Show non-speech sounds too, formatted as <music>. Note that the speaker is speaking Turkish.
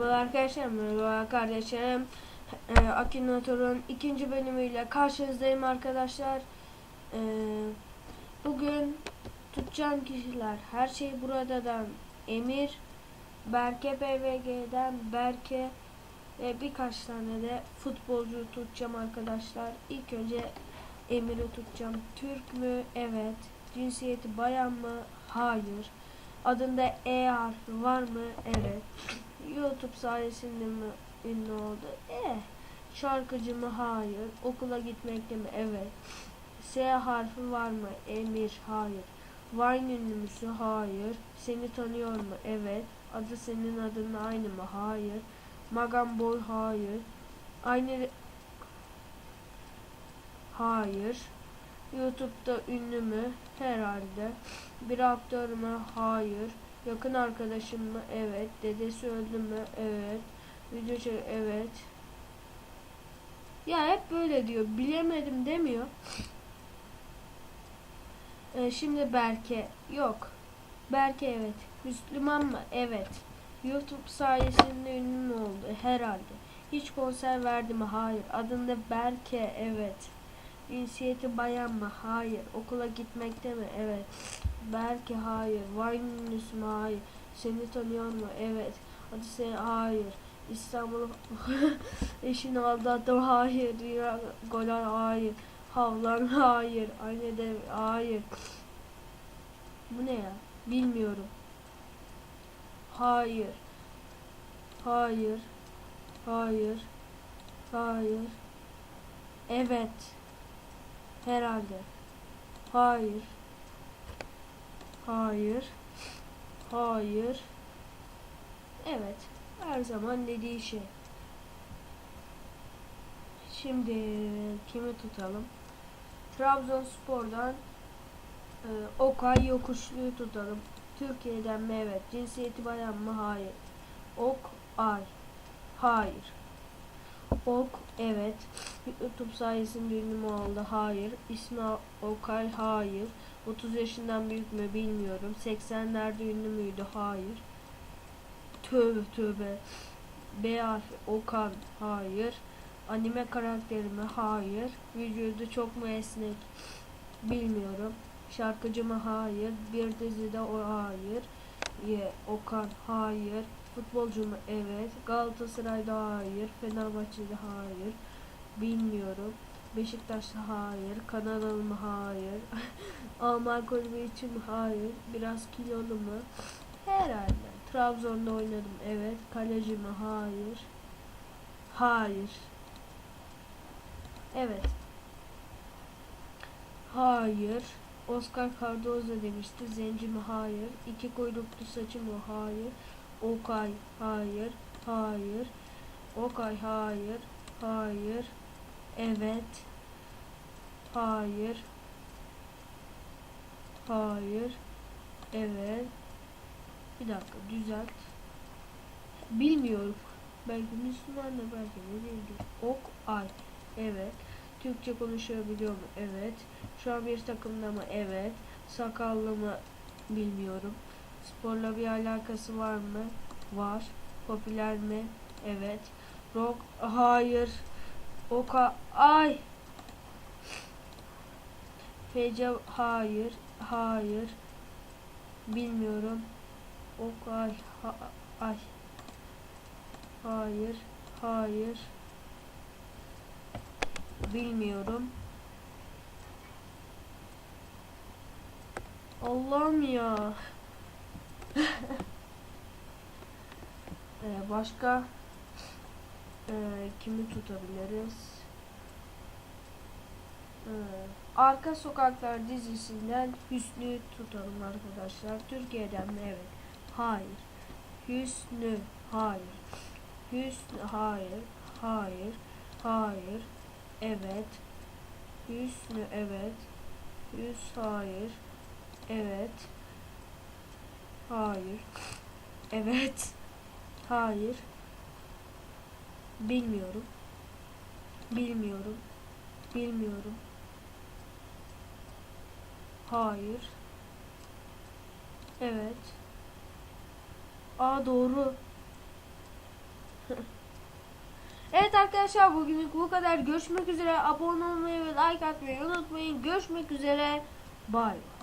Merhaba arkadaşlar, merhaba kardeşlerim. Ee, Akinator'un ikinci bölümüyle karşınızdayım arkadaşlar. Ee, bugün tutacağım kişiler her şey buradan Emir, Berke PVG'den Berke ve birkaç tane de futbolcu tutacağım arkadaşlar. İlk önce Emir'i tutacağım. Türk mü? Evet. Cinsiyeti bayan mı? Hayır. Adında E harfi var mı? Evet. YouTube sayesinde mi ünlü oldu? Eh. Şarkıcı mı? Hayır. Okula gitmekte mi? Evet. S harfi var mı? Emir. Hayır. Vine ünlü müsü? Hayır. Seni tanıyor mu? Evet. Adı senin adın aynı mı? Hayır. Magan Boy? Hayır. Aynı Hayır. YouTube'da ünlü mü? Herhalde. Bir aktör mü? Hayır. Yakın arkadaşım mı? Evet. Dedesi öldü mü? Evet. Video çek evet. Ya hep böyle diyor. Bilemedim demiyor. <laughs> Ee, şimdi Berke. Yok. Berke evet. Müslüman mı? Evet. YouTube sayesinde ünlü mü oldu? Herhalde. Hiç konser verdi mi? Hayır. Adında Berke. Evet. Cinsiyeti bayan mı? Hayır. Okula gitmekte mi? Evet. Belki hayır. Mü? Hayır. Seni tanıyor mu? Evet. Adı seni hayır. İstanbul <laughs> eşini aldattı? Hayır. Golan hayır. Havlan hayır. Anne de hayır. Bu ne ya? Bilmiyorum. Hayır. Hayır. Hayır. Hayır. Evet. Herhalde. Hayır. Hayır. Hayır. Evet. Her zaman dediği şey. Şimdi kimi tutalım? Trabzonspor'dan e, Okay Yokuşlu'yu tutalım. Türkiye'den mi? Evet. Cinsiyeti bayan mı? Hayır. Ok Ay. Hayır. Ok evet. YouTube sayesinde ünlü mü oldu? Hayır. İsmi Okay? Hayır. 30 yaşından büyük mü bilmiyorum. 80'lerde ünlü müydü? Hayır. Tövbe tövbe. B harfi Okan? Hayır. Anime karakteri mi? Hayır. Vücudu çok mu esnek? Bilmiyorum. Şarkıcı mı? Hayır. Bir dizide o hayır. Ye Okan? Hayır. Futbolcu mu? Evet. Galatasaray'da hayır. Fenerbahçe'de hayır. Bilmiyorum. Beşiktaş'ta hayır. Kanadalı mı? Hayır. Alman kulübü için mi? Hayır. Biraz kilolu mu? Herhalde. Trabzon'da oynadım. Evet. Kaleci mi? Hayır. Hayır. Evet. Hayır. Oscar Cardozo demişti. Zenci mi? Hayır. İki kuyruklu saçı mı? Hayır. Okay. Hayır. Hayır. Okay. Hayır. Hayır. Evet. Hayır. Hayır. Evet. Bir dakika düzelt. Bilmiyorum. Belki Müslüman da belki ne değildir. Ok ay. Evet. Türkçe konuşabiliyor mu? Evet. Şu an bir takımda mı? Evet. Sakallı mı? Bilmiyorum. Sporla bir alakası var mı? Var. Popüler mi? Evet. Rock? Hayır. Oka? Ay. Fece? Hayır. Hayır. Bilmiyorum. Okay. Ha ay. Hayır. Hayır. Bilmiyorum. Allah'ım ya. Ee, başka ee, kimi tutabiliriz? Ee, Arka Sokaklar dizisinden Hüsnü tutalım arkadaşlar. Türkiye'den mi? Evet. Hayır. Hüsnü. Hayır. Hüsnü. Hayır. Hayır. Hayır. Evet. Hüsnü. Evet. Hüs. Hayır. Evet. Hayır. <laughs> Evet. Hayır. Bilmiyorum. Bilmiyorum. Bilmiyorum. Hayır. Evet. Aa doğru. <laughs> evet arkadaşlar bugünlük bu kadar. Görüşmek üzere. Abone olmayı ve like atmayı unutmayın. Görüşmek üzere. Bay bay.